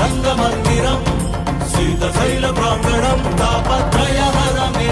रङ्गमन्दिरं शीतशैलब्राह्मणं तापत्रयहरमे